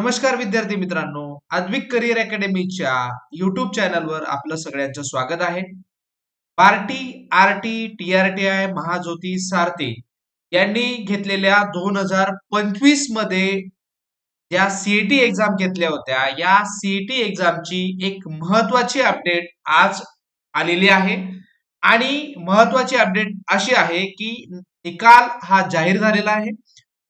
नमस्कार विद्यार्थी मित्रांनो आद्विक करिअर अकॅडमीच्या युट्यूब चॅनलवर आपलं सगळ्यांचं स्वागत आहे. Party R T T R T I Mahajyoti Sarthi यांनी घेतलेल्या दोन हजार पंचवीसमध्ये ज्या सीईटी एक्झाम घेतल्या होत्या या सीईटी एक्झामची एक महत्वाची अपडेट आज आलेली आहे. आणि महत्वाची अपडेट अशी आहे की निकाल हा जाहीर झालेला आहे.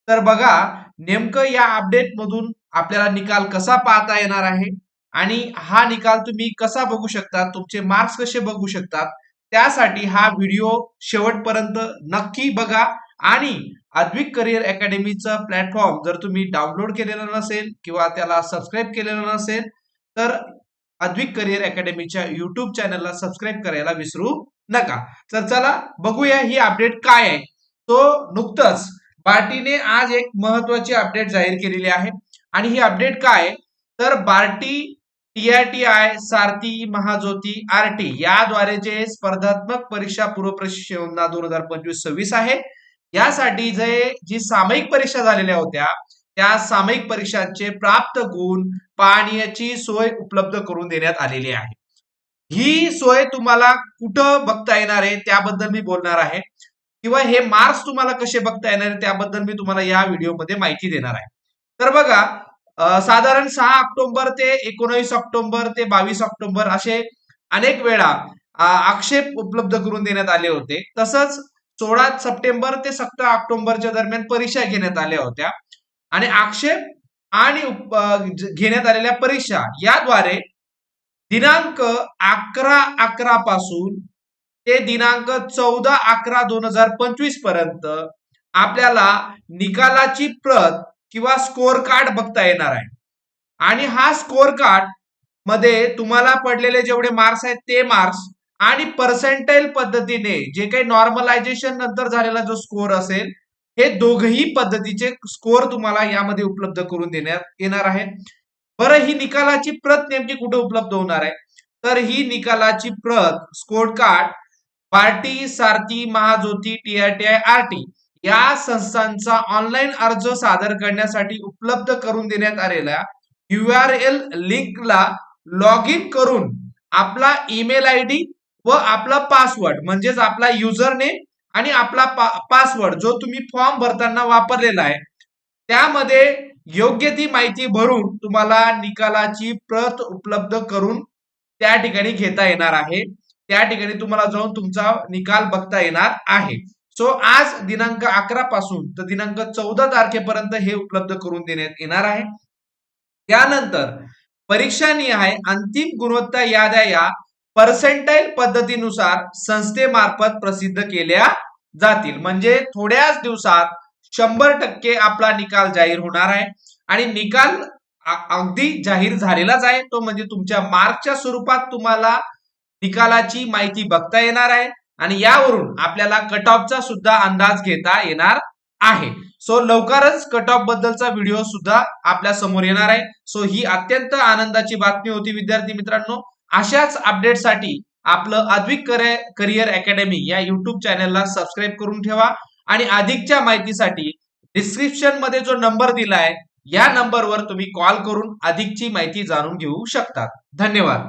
तर बघा नेमकं या अपडेट मधून आपल्याला निकाल कसा पाहता येणार आहे? आणि हा निकाल तुम्ही कसा बघू शकता तुमचे मार्क्स कसे बघू शकतात? त्यासाठी हा व्हिडिओ शेवटपर्यंत नक्की बघा. आणि अद्विक करिअर अकॅडमीचा प्लॅटफॉर्म जर तुम्ही डाउनलोड केलेला नसेल किंवा त्याला सबस्क्राईब केलेलं नसेल तर अद्विक करिअर अकॅडमीच्या युट्यूब चॅनलला सबस्क्राईब करायला विसरू नका. तर चला बघूया ही अपडेट काय आहे. तो नुकतंच बार्टीने आज एक महत्वाची अपडेट जाहीर केलेली आहे. आणि ही अपडेट काय? आहे? तर बार्टी टीआयटीआय सारथी महाज्योती आरटी याद्वारे जे स्पर्धात्मक परीक्षा पूर्व प्रशिक्षण योजना दोन हजार पंचवीस सव्वीस आहे यासाठी जे जी सामायिक परीक्षा झालेल्या होत्या त्या सामायिक परीक्षांचे प्राप्त गुण पाहण्याची सोय उपलब्ध करून देण्यात आलेली आहे. ही सोय तुम्हाला कुठं बघता येणार आहे त्याबद्दल मी बोलणार आहे. किंवा हे मार्क्स तुम्हाला कसे बघता येणार आहे त्याबद्दल मी तुम्हाला या व्हिडिओमध्ये माहिती देणार आहे. तर बघा साधारण सहा ऑक्टोबर ते एकोणीस ऑक्टोबर ते बावीस ऑक्टोबर असे अनेक वेळा आक्षेप उपलब्ध करून देण्यात आले होते. तसंच सोळा सप्टेंबर ते सतरा ऑक्टोबरच्या दरम्यान परीक्षा घेण्यात आल्या होत्या. आणि आक्षेप आणि घेण्यात आलेल्या परीक्षा याद्वारे दिनांक अकरा अकरा पासून ते दिनांक चौदा अकरा दोन हजार पंचवीसपर्यंत आपल्याला निकालाची प्रत किंवा स्कोअर कार्ड बघता येणार आहे. आणि हा स्कोअर कार्डमध्ये तुम्हाला पडलेले जेवढे मार्क्स आहेत ते मार्क्स आणि पर्सेंटाईल पद्धतीने जे काही नॉर्मलायझेशन नंतर झालेला जो स्कोअर असेल हे दोघही पद्धतीचे स्कोअर तुम्हाला यामध्ये उपलब्ध करून देण्यात येणार आहे. बरं ही निकालाची प्रत नेमकी कुठे उपलब्ध होणार आहे? तर ही निकालाची प्रत score card BARTI Sarathi Mahajyoti TRTI RT या संस्थांचा ऑनलाईन अर्ज सादर करण्यासाठी उपलब्ध करून देण्यात आलेल्या यू आर एल लिंकला लॉग इन करून आपला ईमेल आय डी व आपला पासवर्ड म्हणजेच आपला युजर नेम आणि आपला पासवर्ड जो तुम्ही फॉर्म भरताना वापरलेला आहे त्यामध्ये योग्य ती माहिती भरून तुम्हाला निकालाची प्रत उपलब्ध करून त्या ठिकाणी घेता येणार आहे. त्या ठिकाणी तुम्हाला जाऊन तुमचा निकाल बघता येणार आहे. सो आज दिनांक अकरा पासून तर दिनांक चौदा तारखेपर्यंत हे उपलब्ध करून देण्यात येणार आहे. त्यानंतर परीक्षा निहाय अंतिम गुणवत्ता याद्या या पर्सेंटाईल पद्धतीनुसार संस्थेमार्फत प्रसिद्ध केल्या जातील. म्हणजे थोड्याच दिवसात शंभर टक्के आपला निकाल जाहीर होणार आहे. आणि निकाल अगदी जाहीर झालेलाच आहे. तो म्हणजे तुमच्या मार्कच्या स्वरूपात तुम्हाला निकालाची माहिती बघता येणार आहे. आणि यावरून आपल्याला कट ऑफचा सुद्धा अंदाज घेता येणार आहे. सो लवकरच कट ऑफ बद्दलचा व्हिडिओ सुद्धा आपल्यासमोर येणार आहे. सो ही अत्यंत आनंदाची बातमी होती विद्यार्थी मित्रांनो. अशाच अपडेटसाठी आपलं अद्विक करिअर अकॅडमी या युट्यूब चॅनलला सबस्क्राईब करून ठेवा. आणि अधिकच्या माहितीसाठी डिस्क्रिप्शनमध्ये जो नंबर दिला आहे या नंबरवर तुम्ही कॉल करून अधिकची माहिती जाणून घेऊ शकता. धन्यवाद.